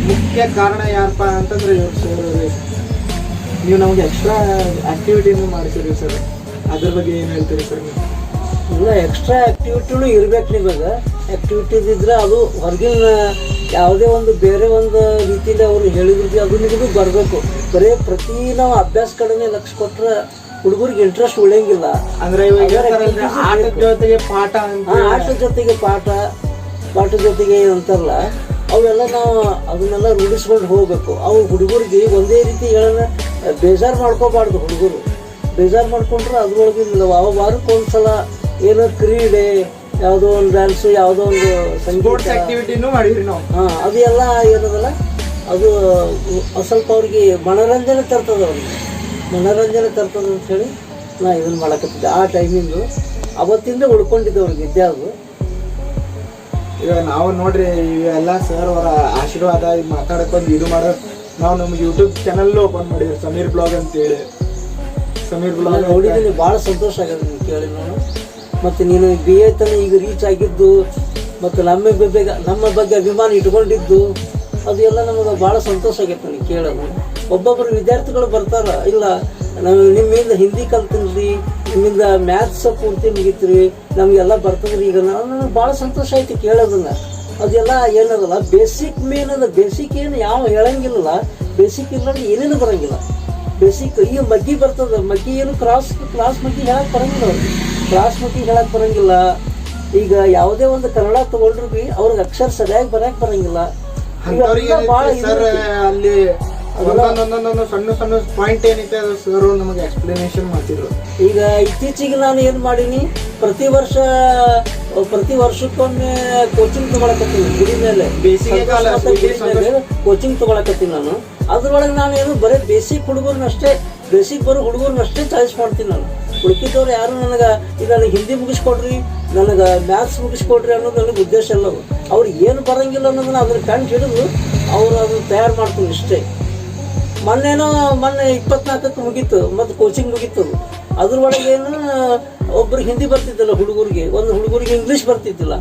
ಮುಖ್ಯ ಕಾರಣ ಯಾರಪ್ಪ ಅಂತಂದ್ರೆ ಇವ್ರು ಸರ್ ನೀವು ನಮಗೆ ಎಕ್ಸ್ಟ್ರಾ ಆ್ಯಕ್ಟಿವಿಟಿನೂ ಮಾಡ್ತೀರಿ ಸರ್ ಅದ್ರ ಬಗ್ಗೆ ಏನು ಹೇಳ್ತೀರಿ ಸರ್ ನೀವು? ಇಲ್ಲ ಎಕ್ಸ್ಟ್ರಾ ಆಕ್ಟಿವಿಟಿನೂ ಇರ್ಬೇಕು ನಿಮಗೆ. ಆಕ್ಟಿವಿಟೀಸ್ ಇದ್ರೆ ಅದು ಹೊರಗಿನ ಯಾವುದೇ ಒಂದು ಬೇರೆ ಒಂದು ರೀತಿಯಲ್ಲಿ ಅವರು ಹೇಳಿದ್ರು ಅದು ನಿಮಗೂ ಬರಬೇಕು. ಬರೀ ಪ್ರತಿ ನಾವು ಅಭ್ಯಾಸ ಕಡೆನೇ ಲಕ್ಷ ಕೊಟ್ಟರೆ ಹುಡುಗರಿಗೆ ಇಂಟ್ರೆಸ್ಟ್ ಉಳಿಯಂಗಿಲ್ಲ. ಅಂದ್ರೆ ಆಟದ ಜೊತೆಗೆ ಪಾಠ ಆಟದ ಜೊತೆಗೆ ಪಾಠ ಪಾಠದ ಜೊತೆಗೆ ಅಂತಾರಲ್ಲ ಅವೆಲ್ಲ ನಾವು ಅದನ್ನೆಲ್ಲ ರೂಢಿಸ್ಕೊಂಡು ಹೋಗಬೇಕು. ಅವು ಹುಡುಗರಿಗೆ ಒಂದೇ ರೀತಿ ಹೇಳೋಣ ಬೇಜಾರು ಮಾಡ್ಕೋಬಾರ್ದು ಹುಡುಗರು. ಬೇಜಾರು ಮಾಡ್ಕೊಂಡ್ರೆ ಅದ್ರೊಳಗೆ ಅವ ವಾರಕ್ಕೆ ಒಂದ್ಸಲ ಏನೋ ಕ್ರೀಡೆ ಯಾವುದೋ ಒಂದು ಡ್ಯಾನ್ಸ್ ಯಾವುದೋ ಒಂದು ಸ್ಪೋರ್ಟ್ಸ್ ಸಂಗೀತ ಆಕ್ಟಿವಿಟಿನೂ ಮಾಡಿದ್ರಿ ನಾವು. ಹಾಂ ಅದು ಎಲ್ಲ ಏನದಲ್ಲ ಅದು ಸ್ವಲ್ಪ ಅವ್ರಿಗೆ ಮನೋರಂಜನೆ ತರ್ತದೆ ಅವ್ರಿಗೆ. ಮನೋರಂಜನೆ ತರ್ತದೆ ಅಂತ ಹೇಳಿ ನಾ ಇದನ್ನು ಮಾಡಕತ್ತಿದ್ದೆ. ಆ ಟೈಮಿಂದು ಅವತ್ತಿಂದ ಉಳ್ಕೊಂಡಿದ್ದೆ ಅವ್ರಿಗೆ ವಿದ್ಯೆ ಅದು. ಇವಾಗ ನಾವು ನೋಡ್ರಿ ಇವೆಲ್ಲ ಸರ್ ಅವರ ಆಶೀರ್ವಾದ ಮಾತಾಡಕ್ಕೊಂದು ಮಾತಾಡಕೊಂಡು ಇದು ಮಾಡೋ ನಾವು ನಮ್ಮ ಯೂಟ್ಯೂಬ್ ಚಾನಲ್ ಓಪನ್ ಮಾಡಿದ್ವಿ ಸಮೀರ್ ಬ್ಲಾಗ್ ಅಂತೇಳಿ. ಸಮೀರ್ ಬ್ಲಾಗ್ ನೋಡಿದ್ದೀನಿ ಭಾಳ ಸಂತೋಷ ಆಗಿದೆ ನೀನು ಕೇಳಿ ನಾನು. ಮತ್ತು ನೀನು ಬಿ ಎ ತನ ಈಗ ರೀಚ್ ಆಗಿದ್ದು, ಮತ್ತು ನಮ್ಮ ಬಗ್ಗೆ ನಮ್ಮ ಬಗ್ಗೆ ಅಭಿಮಾನ ಇಟ್ಕೊಂಡಿದ್ದು ಅದು ಎಲ್ಲ ನಮಗೆ ಭಾಳ ಸಂತೋಷ ಆಗೈತೆ ನನಗೆ ಕೇಳೋದು. ಒಬ್ಬೊಬ್ಬರು ವಿದ್ಯಾರ್ಥಿಗಳು ಬರ್ತಾರ, ಇಲ್ಲ, ನಾವು ನಿಮ್ಮಿಂದ ಹಿಂದಿ ಕಲ್ತಿನ್ರಿ, ನಿಮ್ಮಿಂದ ಮ್ಯಾಥ್ಸ್ ಪೂರ್ತಿ ಮುಗಿತ್ರಿ, ನಮಗೆಲ್ಲ ಬರ್ತದ್ರಿ, ಈಗ ನಾನು ಭಾಳ ಸಂತೋಷ ಆಯ್ತು ಕೇಳೋದನ್ನ. ಅದೆಲ್ಲ ಏನದಲ್ಲ ಬೇಸಿಕ್ ಮೇನ್ ಅದ ಬೇಸಿಕ್ ಏನು ಯಾವ ಹೇಳಂಗಿಲ್ಲ ಬೇಸಿಕ್ ಇಲ್ಲಂದ್ರೆ ಏನೇನು ಬರಂಗಿಲ್ಲ. ಬೇಸಿಕ್ ಈಗ ಮಗ್ಗಿ ಬರ್ತದ, ಮಗ್ಗಿ ಏನು ಕ್ರಾಸ್ ಕ್ಲಾಸ್ ಮಗ್ಗಿ ಯಾಕೆ ಬರಂಗಿಲ್ಲ ಕ್ಲಾಸ್ ಹೇಳಕ್ ಬರಂಗಿಲ್ಲ. ಈಗ ಯಾವುದೇ ಒಂದು ಕನ್ನಡ ತಗೊಂಡ್ರು ಬಿ ಅವ್ರಿಗೆ ಅಕ್ಷರ ಸರಿಯಾಗಿ ಬರಕ್ ಬರಂಗಿಲ್ಲ. ಸರ್ ಅಲ್ಲಿ ಸಣ್ಣ ಸಣ್ಣ ಪಾಯಿಂಟ್ ಏನೈತೆ ಅದು ಸರ್ ನಮಗೆ ಎಕ್ಸ್ಪ್ಲನೇಷನ್ ಮಾಡ್ತಿದ್ರು. ಈಗ ಇತ್ತೀಚೆಗೆ ನಾನು ಏನು ಮಾಡೀನಿ ಪ್ರತಿ ವರ್ಷ ಪ್ರತಿ ವರ್ಷಕ್ಕೊಮ್ಮೆ ಕೋಚಿಂಗ್ ತಗೊಳಕತ್ತೀನಿ ಗುರಿ ಮೇಲೆ. ಕೋಚಿಂಗ್ ತಗೊಳಕತ್ತೀನಿ ನಾನು. ಅದ್ರೊಳಗೆ ನಾನು ಏನು ಬರೀ ಬೇಸಿಕ್ ಹುಡುಗರ್ನಷ್ಟೇ ಬೇಸಿಕ್ ಬರೋ ಹುಡುಗರ್ನಷ್ಟೇ ಚಾಯ್ಸ್ ಮಾಡ್ತೀನಿ ನಾನು. ಉಳ್ಕಿದ್ದವ್ರು ಯಾರು? ನನಗೆ ಈಗ ನನಗೆ ಹಿಂದಿ ಮುಗಿಸ್ಕೊಡ್ರಿ, ನನಗೆ ಮ್ಯಾಥ್ಸ್ ಮುಗಿಸ್ಕೊಡ್ರಿ ಅನ್ನೋದು ನನಗೆ ಉದ್ದೇಶ ಅಲ್ಲ ಅವ್ರು. ಏನು ಬರಂಗಿಲ್ಲ ಅನ್ನೋದನ್ನ ಅದನ್ನು ಕಂಡು ಹಿಡಿದು ಅವರು ಅದನ್ನು ತಯಾರು ಮಾಡ್ತೀನಿ ಇಷ್ಟೇ. ಮೊನ್ನೆನೋ, ಮೊನ್ನೆ ಇಪ್ಪತ್ನಾಲ್ಕಕ್ಕೆ ಮುಗೀತು, ಮತ್ತು ಕೋಚಿಂಗ್ ಮುಗೀತು. ಅದ್ರೊಳಗೆ ಏನು ಒಬ್ರಿಗೆ ಹಿಂದಿ ಬರ್ತಿದ್ದಿಲ್ಲ ಹುಡುಗರಿಗೆ, ಒಂದು ಹುಡುಗರಿಗೆ ಇಂಗ್ಲೀಷ್ ಬರ್ತಿದ್ದಿಲ್ಲ.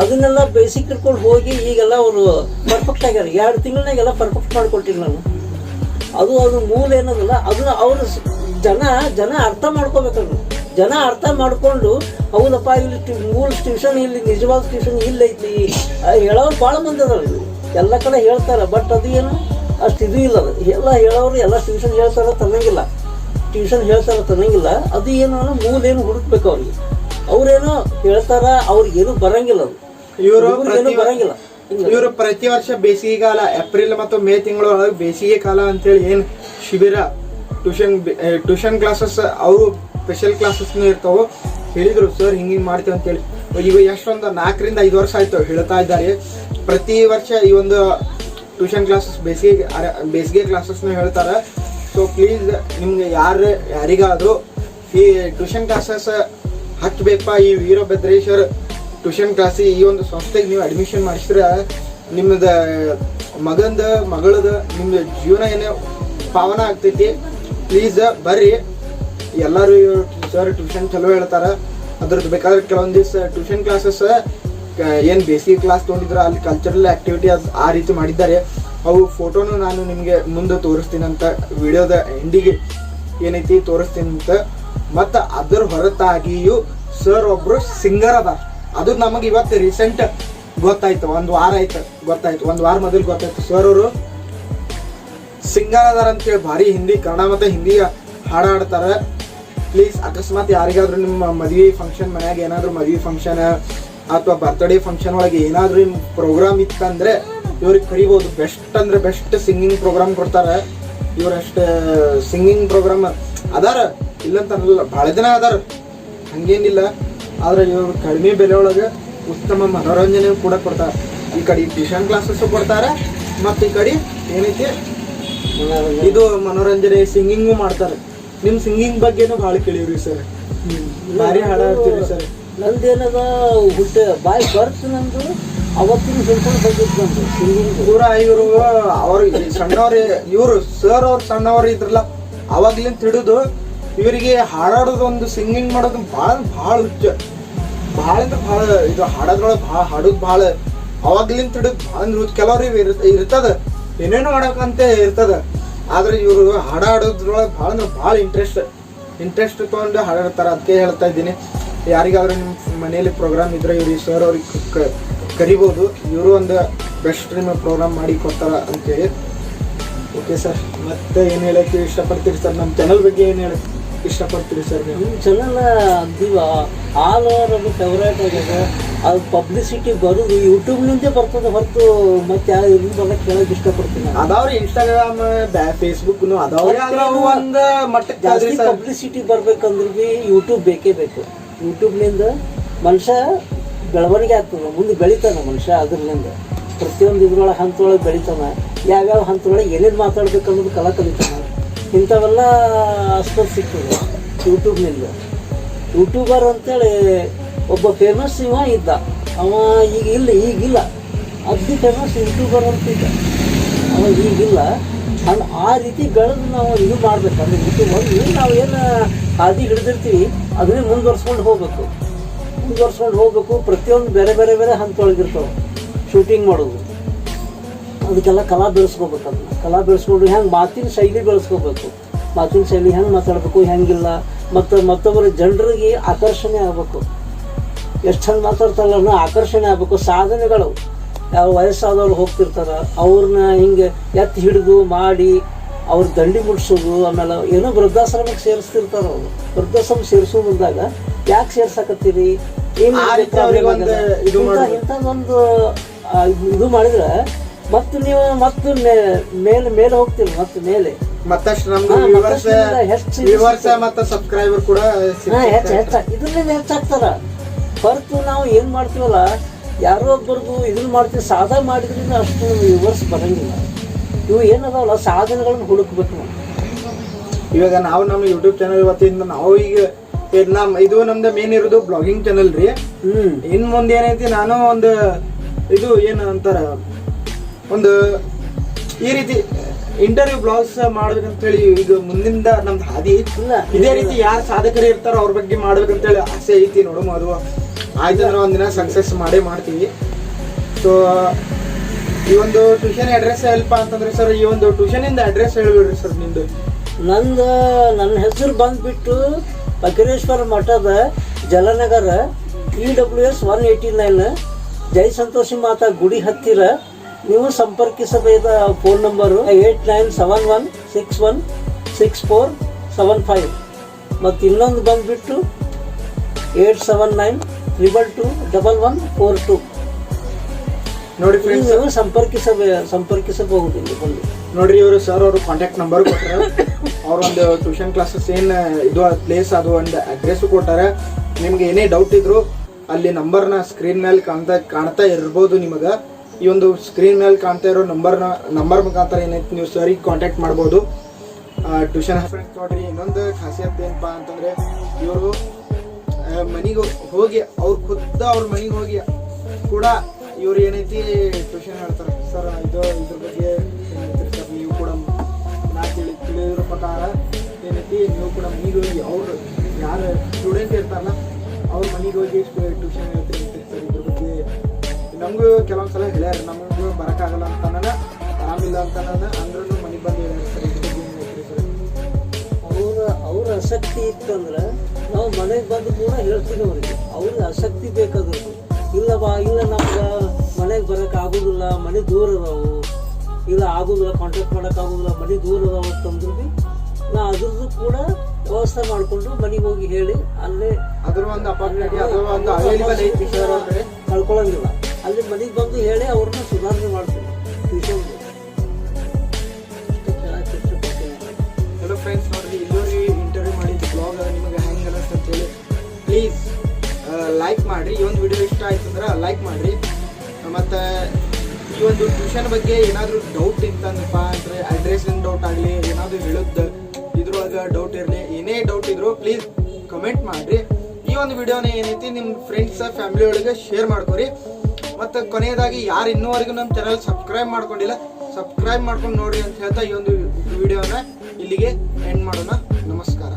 ಅದನ್ನೆಲ್ಲ ಬೇಸಿಕ್ ಇಟ್ಕೊಂಡು ಹೋಗಿ ಈಗೆಲ್ಲ ಅವರು ಪರ್ಫೆಕ್ಟ್ ಆಗ್ಯಾರ. ಎರಡು ತಿಂಗಳನ್ನಾಗೆಲ್ಲ ಪರ್ಫೆಕ್ಟ್ ಮಾಡಿಕೊಟ್ಟಿಲ್ಲ ನಾನು ಅದು ಅದು ಮೂಲ ಏನದಲ್ಲ, ಅದನ್ನ ಅವರು ಜನ ಜನ ಅರ್ಥ ಮಾಡ್ಕೋಬೇಕದು ಜನ ಅರ್ಥ ಮಾಡಿಕೊಂಡು ಹೌದಪ್ಪ ಇಲ್ಲಿ ಮೂಲ ಟ್ಯೂಷನ್ ಇಲ್ಲಿ ನಿಜವಾದ ಟ್ಯೂಷನ್ ಇಲ್ಲೈತಿ. ಹೇಳೋರು ಭಾಳ ಮಂದಿ ಅದಾರ. ಎಲ್ಲ ಕಡೆ ಹೇಳ್ತಾರೆ ಬಟ್ ಅದು ಏನು? ಅಷ್ಟು ಇದು ಇಲ್ಲ ಅದು. ಎಲ್ಲ ಹೇಳೋರು ಎಲ್ಲ ಟ್ಯೂಷನ್ ಹೇಳ್ತಾರ ತನ್ನಂಗಿಲ್ಲ. ಟ್ಯೂಷನ್ ಹೇಳ್ತಾರ ತನ್ನಂಗಿಲ್ಲ. ಅದು ಏನು ಮೂಲ ಏನು ಹುಡುಕ್ಬೇಕು ಅವ್ರಿಗೆ. ಅವ್ರೇನೋ ಹೇಳ್ತಾರ ಅವ್ರಿಗೆ ಏನು ಬರಂಗಿಲ್ಲ ಅದು. ಇವರು ಏನು ಬರಂಗಿಲ್ಲ. ಇವರು ಪ್ರತಿ ವರ್ಷ ಬೇಸಿಗೆ ಕಾಲ ಏಪ್ರಿಲ್ ಮತ್ತು ಮೇ ತಿಂಗಳ ಬೇಸಿಗೆ ಕಾಲ ಅಂತೇಳಿ ಏನು ಶಿಬಿರ ಟ್ಯೂಷನ್ ಟ್ಯೂಷನ್ ಕ್ಲಾಸಸ್ ಅವರು ಸ್ಪೆಷಲ್ ಕ್ಲಾಸಸ್ನು ಇರ್ತಾವೆ, ಹೇಳಿದರು ಸರ್ ಹಿಂಗೆ ಮಾಡ್ತೀವಿ ಅಂತೇಳಿ. ಈಗ ಎಷ್ಟೊಂದು, ನಾಲ್ಕರಿಂದ ಐದು ವರ್ಷ ಆಯಿತು, ಹೇಳ್ತಾ ಇದ್ದಾರೆ. ಪ್ರತಿ ವರ್ಷ ಈ ಒಂದು ಟ್ಯೂಷನ್ ಕ್ಲಾಸಸ್ ಬೇಸಿಗೆ ಬೇಸಿಗೆ ಕ್ಲಾಸಸ್ನ ಹೇಳ್ತಾರೆ. ಸೊ ಪ್ಲೀಸ್ ನಿಮ್ಗೆ ಯಾರು, ಯಾರಿಗಾದರೂ ಈ ಟ್ಯೂಷನ್ ಕ್ಲಾಸಸ್ ಹಚ್ಚಬೇಕಪ್ಪ ಈ ವೀರಭದ್ರೇಶ್ವರ್ ಟ್ಯೂಷನ್ ಕ್ಲಾಸಿ ಈ ಒಂದು ಸಂಸ್ಥೆಗೆ ನೀವು ಅಡ್ಮಿಷನ್ ಮಾಡಿಸಿದ್ರೆ ನಿಮ್ಮದ ಮಗಂದ, ಮಗಳದ ನಿಮ್ಮದು ಜೀವನ ಏನೇ ಪಾವನ ಆಗ್ತೈತಿ ಪ್ಲೀಸ್ ಬರ್ರಿ. ಎಲ್ಲರೂ ಸರ್ ಟ್ಯೂಷನ್ ಚಲೋ ಹೇಳ್ತಾರೆ. ಅದ್ರದ್ದು ಬೇಕಾದ್ರೆ ಕೆಲವೊಂದು ದಿವಸ ಟ್ಯೂಷನ್ ಕ್ಲಾಸಸ್ ಏನು ಬೇಸಿಕ್ ಕ್ಲಾಸ್ ತೊಗೊಂಡಿದ್ರೆ, ಅಲ್ಲಿ ಕಲ್ಚರಲ್ ಆಕ್ಟಿವಿಟಿ ಆ ರೀತಿ ಮಾಡಿದ್ದಾರೆ. ಅವು ಫೋಟೋನು ನಾನು ನಿಮಗೆ ಮುಂದೆ ತೋರಿಸ್ತೀನಿ ಅಂತ ವಿಡಿಯೋದ ಎಂಡಿಗೆ ಏನೈತಿ ತೋರಿಸ್ತೀನಿ ಅಂತ. ಮತ್ತು ಅದರ ಹೊರತಾಗಿಯೂ ಸರ್ ಒಬ್ಬರು ಸಿಂಗರ್ ಅದ ಅದು ನಮಗೆ ಇವತ್ತು ರೀಸೆಂಟ್ ಗೊತ್ತಾಯ್ತು. ಒಂದು ವಾರ ಆಯ್ತು. ಗೊತ್ತಾಯ್ತು. ಒಂದು ವಾರ ಮೊದಲು ಗೊತ್ತಾಯ್ತು. ಸರ್ ಅವರು ಸಿಂಗರ್ ಅದಾರ ಅಂತೇಳಿ ಭಾರಿ ಹಿಂದಿ, ಕನ್ನಡ ಮತ್ತು ಹಿಂದಿ ಹಾಡು ಹಾಡ್ತಾರೆ. ಪ್ಲೀಸ್ ಅಕಸ್ಮಾತ್ ಯಾರಿಗಾದ್ರೂ ನಿಮ್ಮ ಮದುವೆ ಫಂಕ್ಷನ್ ಮನ್ಯಾಗ ಏನಾದರೂ ಮದುವೆ ಫಂಕ್ಷನ್ ಅಥವಾ ಬರ್ತ್ಡೇ ಫಂಕ್ಷನ್ ಒಳಗೆ ಏನಾದರೂ ನಿಮ್ಮ ಪ್ರೋಗ್ರಾಮ್ ಇತ್ತಂದ್ರೆ ಇವ್ರಿಗೆ ಕರಿಬೋದು. ಬೆಸ್ಟ್ ಅಂದ್ರೆ ಬೆಸ್ಟ್ ಸಿಂಗಿಂಗ್ ಪ್ರೋಗ್ರಾಮ್ ಕೊಡ್ತಾರೆ. ಇವ್ರಷ್ಟು ಸಿಂಗಿಂಗ್ ಪ್ರೋಗ್ರಾಮ್ ಅದಾರ. ಇಲ್ಲಂತ ಅನ್ನಲ್ಲ ಭಾಳ ಜನ ಅದಾರ. ಹಂಗೇನಿಲ್ಲ. ಆದ್ರೆ ಇವರು ಕಡಿಮೆ ಬೆಲೆ ಒಳಗೆ ಉತ್ತಮ ಮನೋರಂಜನೆ ಕೂಡ ಕೊಡ್ತಾರೆ. ಈ ಕಡೆ ಟ್ಯೂಷನ್ ಕ್ಲಾಸಸ್ ಕೊಡ್ತಾರೆ. ಮತ್ತು ಈ ಕಡೆ ಏನೈತಿ? ಇದು ಮನೋರಂಜನೆ ಸಿಂಗಿಂಗು ಮಾಡ್ತಾರೆ. ನಿಮ್ ಸಿಂಗಿಂಗ್ ಬಗ್ಗೆನೂ ಭಾಳ ಕೇಳಿವ್ರಿ ಸರ್ ಭಾರಿ ಹಾಡ ಸರ್ ಸರ್ ನಂದೇನದ ಹುಟ್ಟ ಬಾಯಿ ಬರ್ತ್ ನಂದು ಅವತ್ತಿನ ಹಿಡ್ಕೊಂಡು ಬಂದಿದ್ದು ನಂದು ಸಿಂಗಿಂಗ್ ಪೂರ ಇವರು ಅವ್ರ ಸಣ್ಣವ್ರ ಇವರು ಸರ್ ಅವ್ರು ಸಣ್ಣವ್ರು ಇದ್ರಲ್ಲ ಅವಾಗ್ಲಿಂದ ತಿಳಿದು ಇವರಿಗೆ ಹಾಡಾಡೋದು ಒಂದು ಸಿಂಗಿಂಗ್ ಮಾಡೋದು ಭಾಳ ಭಾಳ ಹುಚ್ಚ ಭಾಳ ಅಂದ್ರೆ ಭಾಳ ಇದು ಹಾಡೋದ್ರೊಳಗೆ ಭಾಳ ಹಾಡೋದು ಭಾಳ ಅವಾಗ್ಲಿಂದ ಹಿಡಿದು ಅಂದ್ರೆ ಕೆಲವ್ರಿಗೆ ಇರ್- ಇರ್ತದ. ಏನೇನೋ ಮಾಡಕ್ಕಂತ ಇರ್ತದ. ಆದ್ರೆ ಇವರು ಹಾಡ ಹಾಡೋದ್ರೊಳಗೆ ಭಾಳ ಅಂದ್ರೆ ಭಾಳ ಇಂಟ್ರೆಸ್ಟ್ ಇಂಟ್ರೆಸ್ಟ್ ತೊಗೊಂಡು ಹಾಡಾಡ್ತಾರೆ ಅದಕ್ಕೆ ಹೇಳ್ತಾ ಇದ್ದೀನಿ. ಯಾರಿಗಾದ್ರೂ ನಿಮ್ಮ ಮನೆಯಲ್ಲಿ ಪ್ರೋಗ್ರಾಮ್ ಇದ್ರೆ ಇವ್ರಿಗೆ ಸರ್ ಅವ್ರಿಗೆ ಕರಿಬೋದು. ಇವರು ಒಂದು ಬೆಸ್ಟ್ ನಿಮ್ಮ ಪ್ರೋಗ್ರಾಮ್ ಮಾಡಿ ಕೊಡ್ತಾರ ಅಂತೇಳಿ. ಓಕೆ ಸರ್ ಮತ್ತೆ ಏನು ಹೇಳಕ್ಕೆ ಇಷ್ಟಪಡ್ತೀರಿ ಸರ್ ನಮ್ಮ ಚಾನಲ್ ಬಗ್ಗೆ ಏನು ಹೇಳಕ್ಕೆ ಇಷ್ಟಪಡ್ತೀರಿ ಸರ್ ನೀವು? ನಿಮ್ಮ ಚಾನಲ್ ಅಗ್ದಿ ಆಲ್ ಓವರ್ ಅದು ಫೇವ್ರೇಟ್ ಆಗ್ಯದ. ಅದು ಪಬ್ಲಿಸಿಟಿ ಬರೋದು ಯೂಟ್ಯೂಬ್ನಿಂದೇ ಬರ್ತದೆ ಹೊರತು ಮತ್ತೆ ಯಾವ ಇದ್ರ ಬಗ್ಗೆ ಕೇಳೋಕೆ ಇಷ್ಟಪಡ್ತೀನಿ. ಅದಾವ್ರಿ ಇನ್ಸ್ಟಾಗ್ರಾಮ್ ಫೇಸ್ಬುಕ್ನು ಅದಾವ್ರಿ ಆದ್ರೆ ಅವು ಒಂದ್ ಮಟ್ಟಕ್ಕೆ ಜಾಸ್ತಿ ಪಬ್ಲಿಸಿಟಿ ಬರ್ಬೇಕಂದ್ರೆ ಬಿ ಯೂಟ್ಯೂಬ್ ಬೇಕೇ ಬೇಕು. ಯೂಟ್ಯೂಬ್ನಿಂದ ಮನುಷ್ಯ ಬೆಳವಣಿಗೆ ಆಗ್ತದೆ. ಮುಂದೆ ಬೆಳಿತಾನೆ ಮನುಷ್ಯ ಅದ್ರಲ್ಲಿಂದ. ಪ್ರತಿಯೊಂದು ಇದ್ರೊಳಗೆ ಹಂತೊಳಗೆ ಬೆಳಿತಾನೆ. ಯಾವ್ಯಾವ ಹಂತೊಳಗೆ ಏನೇನು ಮಾತಾಡ್ಬೇಕು ಅನ್ನೋದು ಕಲಾ ಕಲಿತಾನೆ. ಇಂಥವೆಲ್ಲ ಅಷ್ಟು ಸಿಗ್ತದೆ ಯೂಟ್ಯೂಬ್ನಿಂದ. ಯೂಟ್ಯೂಬರ್ ಅಂತೇಳಿ ಒಬ್ಬ ಫೇಮಸ್ ಇವ ಇದ್ದ. ಅವ ಈಗ ಇಲ್ಲ, ಈಗಿಲ್ಲ. ಅಗ್ದಿ ಫೇಮಸ್ ಯೂಟ್ಯೂಬರ್ ಅಂತ ಇದ್ದ. ಅವ ಈಗಿಲ್ಲ. ಅಂದ್ರೆ ಆ ರೀತಿ ಬೆಳೆದು ನಾವು ಇದು ಮಾಡ್ಬೇಕು. ಅಂದ್ರೆ ಯೂಟ್ಯೂಬ್ ನಾವು ಏನು ಹಾದಿ ಹಿಡಿದಿರ್ತೀವಿ, ಅದನ್ನೇ ಮುಂದುವರ್ಸ್ಕೊಂಡು ಹೋಗ್ಬೇಕು. ಮುಂದುವರ್ಸ್ಕೊಂಡು ಹೋಗ್ಬೇಕು. ಪ್ರತಿಯೊಂದು ಬೇರೆ ಬೇರೆ ಬೇರೆ ಹಂತೊಳಗಿರ್ತಾವೆ. ಶೂಟಿಂಗ್ ಮಾಡೋದು ಅದಕ್ಕೆಲ್ಲ ಕಲಾ ಬೆಳೆಸ್ಕೋಬೇಕು ಅದನ್ನ. ಕಲಾ ಬೆಳೆಸ್ಕೊಂಡು ಹೆಂಗೆ ಮಾತಿನ ಶೈಲಿ ಬೆಳೆಸ್ಕೋಬೇಕು. ಮಾತಿನ ಶೈಲಿ ಹೆಂಗೆ ಮಾತಾಡಬೇಕು ಹೆಂಗಿಲ್ಲ. ಮತ್ತು ಮತ್ತೊಬ್ಬರ ಜನರಿಗೆ ಆಕರ್ಷಣೆ ಆಗಬೇಕು. ಎಷ್ಟು ಚಂದ ಮಾತಾಡ್ತಾರಲ್ಲ ಅನ್ನೋ ಆಕರ್ಷಣೆ ಆಗಬೇಕು. ಸಾಧನೆಗಳು. ಯಾವ ವಯಸ್ಸಾದವ್ರು ಹೋಗ್ತಿರ್ತಾರೆ ಅವ್ರನ್ನ ಹಿಂಗೆ ಎತ್ತಿ ಹಿಡಿದು ಮಾಡಿ ಅವ್ರ ದಂಡಿ ಮುಟ್ಸೋದು ಆಮೇಲೆ ಏನೋ ವೃದ್ಧಾಶ್ರಮಕ್ಕೆ ಸೇರಿಸ್ತಿರ್ತಾರ ಅವರು. ವೃದ್ಧಾಶ್ರಮ ಸೇರಿಸೋ ಬಂದಾಗ ಯಾಕೆ ಸೇರ್ಸಾಕತ್ತೀರಿ? ಏನು ಆ, ಇದು ಮಾಡಿದ್ರೆ ಮತ್ತು ನೀವು ಮತ್ತು ಮೇಲೆ ಮೇಲೆ ಹೋಗ್ತೀರಿ ಮತ್ತು ಮೇಲೆ. ಮತ್ತಷ್ಟು ನಮ್ಗೆ ಹಾ, ವ್ಯೂವರ್ಸ್ ಮತ್ತಷ್ಟು ಹೆಚ್ಚು ಮತ್ತೆ ಸಬ್ಸ್ಕ್ರೈಬರ್ ಕೂಡ ಹಾ ಹೆಚ್ಚು ಹೆಚ್ಚು. ಇದರಿಂದ ಹೆಚ್ಚಾಗ್ತಾರ ಹೊರತು ನಾವು ಏನು ಮಾಡ್ತೀವಲ್ಲ ಯಾರೋ ಒಬ್ಬರದು ಇದನ್ನ ಮಾಡ್ತೀವಿ ಸಾಧನೆ ಮಾಡಿದ್ರಿಂದ ಅಷ್ಟು ವಿವರ್ಸ್ ಬರಂಗಿಲ್ಲ. ಇವು ಏನದಾವಲ್ಲ ಸಾಧನೆಗಳನ್ನ ಹುಡುಕ್ಬೇಕು ನಾವು. ಇವಾಗ ನಾವು ನಮ್ಮ ಯೂಟ್ಯೂಬ್ ಚಾನಲ್ ವತಿಯಿಂದ ನಾವು ಈಗ ಇದ್ ನಮ್ ಇದು ನಮ್ದು ಮೇನ್ ಇರೋದು ಬ್ಲಾಗಿಂಗ್ ಚಾನಲ್ ರೀ. ಹ್ಮ್. ಇನ್ ಮುಂದೆ ಏನೈತಿ ನಾನು ಒಂದು ಇದು ಏನು ಅಂತಾರ ಒಂದು ಈ ರೀತಿ ಇಂಟರ್ವ್ಯೂ ಬ್ಲಾಗ್ಸ್ ಮಾಡ್ಬೇಕಂತೇಳಿ ಈಗ ಮುಂದಿಂದ ನಮ್ದು ಹಾದಿ ಇದೇ ರೀತಿ ಯಾರು ಸಾಧಕರು ಇರ್ತಾರೋ ಅವ್ರ ಬಗ್ಗೆ ಮಾಡ್ಬೇಕಂತೇಳಿ ಆಸೆ ಐತಿ ನೋಡು ಅದು ಆಯ್ತಂದ್ರೆ ಒಂದಿನ ಸಕ್ಸಸ್ ಮಾಡೇ ಮಾಡ್ತೀವಿ. ಸೊ ಈ ಒಂದು ಟ್ಯೂಷನ್ ಅಡ್ರೆಸ್ ಎಲ್ಪ ಅಂತಂದ್ರೆ ಸರ್ ಈ ಒಂದು ಟ್ಯೂಷನ್ ಇಂದ ಅಡ್ರೆಸ್ ಹೇಳ್ಬಿಡ್ರಿ ಸರ್ ನಿಮ್ದು. ನಂದು, ನನ್ನ ಹೆಸರು ಬಂದ್ಬಿಟ್ಟು ಬಕರೇಶ್ವರ ಮಠದ Jalanagar E W S one eighty nine Jai Santoshi Mata ಗುಡಿ ಹತ್ತಿರ ನೀವು ಸಂಪರ್ಕಿಸಬೇಕಾದ phone number eight nine seven one six one six four seven five ಮತ್ತು ಇನ್ನೊಂದು ಬಂದುಬಿಟ್ಟು eight seven nine triple two double one four two ನೋಡಿ friends ನೀವು ಸಂಪರ್ಕಿಸಬೇ ಸಂಪರ್ಕಿಸಬಹುದು ಇಲ್ಲಿ ಬಂದು. ನೋಡ್ರಿ ಇವರು ಸರ್ ಅವರು ಕಾಂಟ್ಯಾಕ್ಟ್ ನಂಬರ್ ಕೊಟ್ಟರೆ ಅವ್ರ ಒಂದು ಟ್ಯೂಷನ್ ಕ್ಲಾಸಸ್ ಏನು ಇದು ಪ್ಲೇಸ್ ಅದು ಒಂದು ಅಡ್ರೆಸ್ ಕೊಟ್ಟಾರೆ. ನಿಮ್ಗೆ ಏನೇ ಡೌಟ್ ಇದ್ರು ಅಲ್ಲಿ ನಂಬರ್ನ ಸ್ಕ್ರೀನ್ ಮೇಲೆ ಕಾಣ್ತಾ ಕಾಣ್ತಾ ಇರ್ಬೋದು ನಿಮಗ. ಈ ಒಂದು ಸ್ಕ್ರೀನ್ ಮೇಲೆ ಕಾಣ್ತಾ ಇರೋ ನಂಬರ್ನ ನಂಬರ್ ಮುಖಾಂತರ ಏನೈತಿ ನೀವು ಸರಿ ಕಾಂಟ್ಯಾಕ್ಟ್ ಮಾಡ್ಬೋದು. ಟ್ಯೂಷನ್ ಫ್ರೆಂಡ್ಸ್ ನೋಡ್ರಿ, ಇನ್ನೊಂದು ಖಾಸಿಯತ್ ಏನಪ್ಪ ಅಂತಂದ್ರೆ ಇವರು ಮನೆಗೆ ಹೋಗಿ ಅವ್ರು ಖುದ್ದ ಅವ್ರ ಮನೆಗೆ ಹೋಗಿ ಕೂಡ ಇವ್ರು ಏನೈತಿ ಟ್ಯೂಷನ್ ಹೇಳ್ತಾರೆ. ಸರ್ ಇದು ಇದ್ರ ಬಗ್ಗೆ ನೀವು ಕೂಡ ನಾ ತಿಳಿ ತಿಳಿದಿರೋ ಪ್ರಕಾರ ಏನೈತಿ ನೀವು ಕೂಡ ಮನೆಗೆ ಹೋಗಿ ಅವರು ಯಾರು ಸ್ಟೂಡೆಂಟ್ ಇರ್ತಾರಲ್ಲ, ಅವ್ರ ಮನೆಗೆ ಹೋಗಿ ಟ್ಯೂಷನ್ ಹೇಳ್ತೀರಿ ಸರ್ ಇದ್ರ ಬಗ್ಗೆ. ನಮಗೂ ಕೆಲವೊಂದು ಸಲ ಹೇಳ್ಯಾರ ನಮಗೂ ಬರೋಕ್ಕಾಗಲ್ಲ ಅಂತ ನಾನು ಆರಾಮಿಲ್ಲ ಅಂತ ನಾನು ಅಂದ್ರೂ ಮನೆಗೆ ಬಂದು ಹೇಳ್ತೀರಿ ಅವ್ರ ಅವ್ರ ಆಸಕ್ತಿ ಇತ್ತಂದ್ರೆ ನಾವು ಮನೆಗೆ ಬಂದು ಕೂಡ ಹೇಳ್ತೀವಿ ಅವ್ರಿಗೆ. ಅವ್ರಿಗೆ ಆಸಕ್ತಿ ಬೇಕಾದ್ರು ಇಲ್ಲವಾ ಇಲ್ಲ ನಮ್ಗೆ ಮನೆಗೆ ಬರೋಕೆ ಆಗೋದಿಲ್ಲ ಮನೆ ದೂರ ಅದಾವು. ಇಲ್ಲ ಆಗೋದಿಲ್ಲ ಕಾಂಟ್ಯಾಕ್ಟ್ ಮಾಡಕ್ ಆಗೋದಿಲ್ಲ ಮನೆ ದೂರ ಅದಾವ ಅಂತಂದ್ರು ಬಿ ನಾ ಅದ್ರದ್ದು ಕೂಡ ವ್ಯವಸ್ಥೆ ಮಾಡಿಕೊಂಡು ಮನೆಗೆ ಹೋಗಿ ಹೇಳಿ ಅಲ್ಲೇ ಅದ್ರ ಒಂದು ಅಪಾರ್ಟ್ಮೆಂಟ್ ಅಥವಾ ಅಲ್ಲಿ ಮನೆಗೆ ಬಂದು ಹೇಳಿ ಅವ್ರನ್ನ ಸುಧಾರಣೆ ಮಾಡ್ತೀವಿ ಟ್ಯೂಷನ್ ಇಂಟರ್ವ್ಯೂ ಮಾಡಿದ್ದು ಬ್ಲಾಗ್ ನಿಮಗೆ ಹೆಂಗೆ ಪ್ಲೀಸ್ ಲೈಕ್ ಮಾಡಿರಿ. ಈ ಒಂದು ವಿಡಿಯೋ ಇಷ್ಟ ಆಯ್ತು ಅಂದ್ರೆ ಲೈಕ್ ಮಾಡಿರಿ. ಮತ್ತು ಈ ಒಂದು ಟ್ಯೂಷನ್ ಬಗ್ಗೆ ಏನಾದರೂ ಡೌಟ್ ಇತ್ತಂದ್ರಪ್ಪ ಅಂದರೆ ಅಡ್ರೆಸ್ ಡೌಟ್ ಆಗಲಿ, ಏನಾದರೂ ಹೇಳೋದು ಇದ್ರೊಳಗೆ ಡೌಟ್ ಇರಲಿ, ಏನೇ ಡೌಟ್ ಇದ್ರು ಪ್ಲೀಸ್ ಕಮೆಂಟ್ ಮಾಡಿರಿ. ಈ ಒಂದು ವಿಡಿಯೋನ ಏನೈತಿ ನಿಮ್ಮ ಫ್ರೆಂಡ್ಸ್ ಫ್ಯಾಮಿಲಿ ಒಳಗೆ ಶೇರ್ ಮಾಡ್ಕೊರಿ. ಮತ್ತು ಕೊನೆಯದಾಗಿ ಯಾರು ಇನ್ನೂವರೆಗೂ ನಮ್ಮ ಚಾನಲ್ ಸಬ್ಸ್ಕ್ರೈಬ್ ಮಾಡ್ಕೊಂಡಿಲ್ಲ ಸಬ್ಸ್ಕ್ರೈಬ್ ಮಾಡ್ಕೊಂಡು ನೋಡಿ ಅಂತ ಹೇಳ್ತಾ ಈ ಒಂದು ವಿಡಿಯೋನ ಇಲ್ಲಿಗೆ ಎಂಡ್ ಮಾಡೋಣ. ನಮಸ್ಕಾರ.